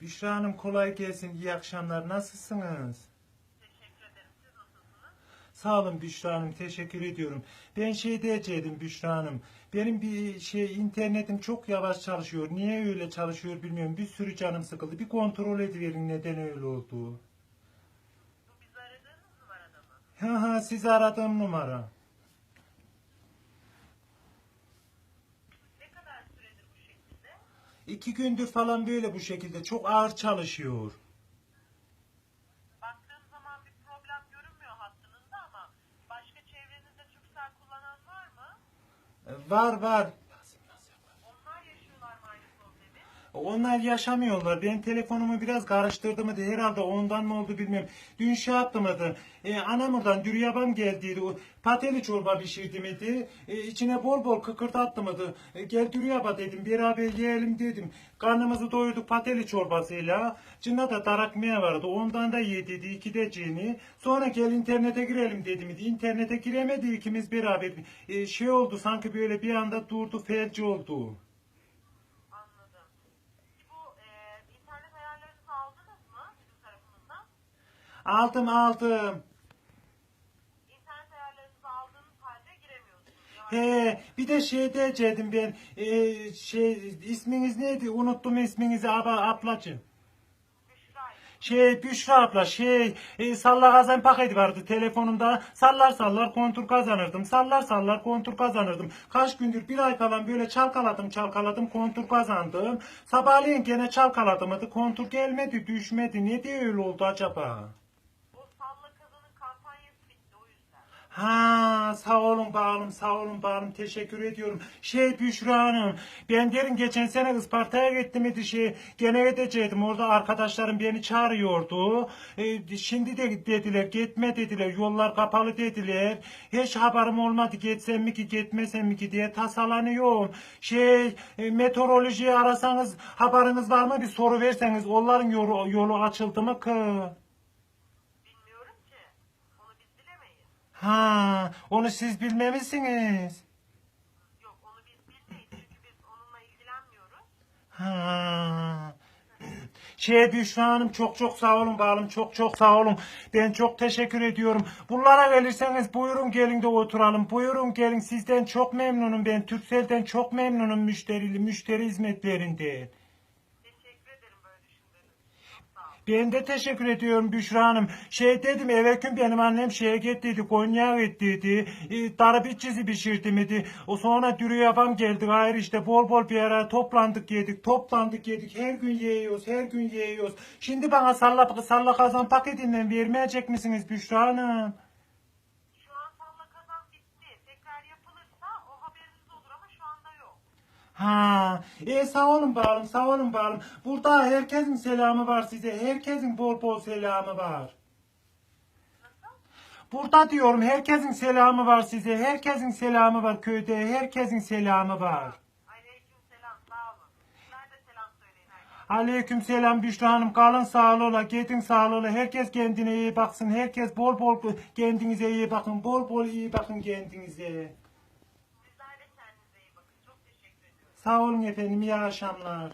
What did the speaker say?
Büşra Hanım kolay gelsin. İyi akşamlar. Nasılsınız? Teşekkür ederim. Siz nasılsınız? Sağ olun Büşra Hanım. Teşekkür ediyorum. Ben şey diyecektim Büşra Hanım. Benim bir şey internetim çok yavaş çalışıyor. Niye öyle çalışıyor bilmiyorum. Bir sürü canım sıkıldı. Bir kontrol ediverin neden öyle oldu. Bu bizi aradığınız numarada mı? Ha ha sizi aradığım numara. Ne kadar süredir bu şekilde? İki gündür falan böyle bu şekilde. Çok ağır çalışıyor. Baktığım zaman bir problem görünmüyor hattınızda ama başka çevrenizde Türksel kullanan var mı? Var var. Onlar yaşıyorlar mı aynı problemi? Onlar yaşamıyorlar. Ben telefonumu biraz karıştırdım da herhalde ondan mı oldu bilmiyorum. Dün şey yaptım adı. E, anam oradan dürüyabam geldiydi. O pateli çorba pişirdim idi. E, içine bol bol kıkırdattım adı. E, gel dürüyaba dedim. Beraber yiyelim dedim. Karnımızı doyurduk pateli çorbasıyla. Cında da darakmaya vardı. Ondan da yediydi. iki de cini. Sonra gel internete girelim dedim. İnternete giremedi ikimiz beraber. E, şey oldu sanki böyle bir anda durdu felci oldu. Anladım. Peki bu e, internet ayarlarınızı aldınız mı bizim tarafımızdan? Aldım aldım. İnternet ayarlarınızı aldığınız halde giremiyorsunuz. He, bir de şey diyecektim ben. Ee, şey isminiz neydi? Unuttum isminizi abla ablacığım. Şey Büşra abla şey e, salla kazan paketi vardı telefonumda. Sallar sallar kontur kazanırdım. Sallar sallar kontur kazanırdım. Kaç gündür bir ay falan böyle çalkaladım çalkaladım kontur kazandım. Sabahleyin gene çalkaladım adı kontur gelmedi düşmedi. Ne diye öyle oldu acaba? O salla kazanın kampanyası bitti o yüzden. Ha sağ olun bağlım sağ olun bağlım teşekkür ediyorum. Şey Büşra Hanım ben derin geçen sene Isparta'ya gittim idi şey gene gidecektim orada arkadaşlarım beni çağırıyordu. E, şimdi de dediler gitme dediler yollar kapalı dediler. Hiç haberim olmadı gitsem mi ki gitmesem mi ki diye tasalanıyorum. Şey e, meteorolojiyi arasanız haberiniz var mı bir soru verseniz onların yolu, yolu açıldı mı ki? Bilmiyorum ki. Onu biz bilemeyiz. Ha, onu siz bilmemişsiniz. Yok onu biz bilmeyiz çünkü biz onunla ilgilenmiyoruz. Ha. Şey Büşra Hanım çok çok sağ olun bağlım çok çok sağ olun. Ben çok teşekkür ediyorum. Bunlara gelirseniz buyurun gelin de oturalım. Buyurun gelin sizden çok memnunum ben. Türkcell'den çok memnunum müşterili müşteri hizmetlerinden. Teşekkür ederim böyle düşündüğünüz için. Çok sağ olun. Ben de teşekkür ediyorum Büşra Hanım. Şey dedim eve gün benim annem şeye gittiydi Konya'ya gittiydi. E, darabit çizi pişirdim idi. O sonra dürü yapam geldik hayır işte bol bol bir ara toplandık yedik toplandık yedik her gün yiyoruz her gün yiyoruz. Şimdi bana salla, salla kazan paketinden vermeyecek misiniz Büşra Hanım? Şu an salla kazan bitti. Tekrar yapılırsa o haberiniz olur ama şu anda yok. Ha, e sağ olun bağlım, sağ olun bağlım. Burada herkesin selamı var size. Herkesin bol bol selamı var. Burada diyorum herkesin selamı var size. Herkesin selamı var köyde. Herkesin selamı var. Aleyküm selam sağ olun. Sizler de selam söyleyin herkese. Aleyküm selam Büşra Hanım. Kalın sağlığı ola, gidin sağlığı ola. Herkes kendine iyi baksın. Herkes bol bol kendinize iyi bakın. Bol bol iyi bakın kendinize. Sizler de kendinize iyi bakın. Çok teşekkür ediyorum. Sağ olun efendim. İyi akşamlar.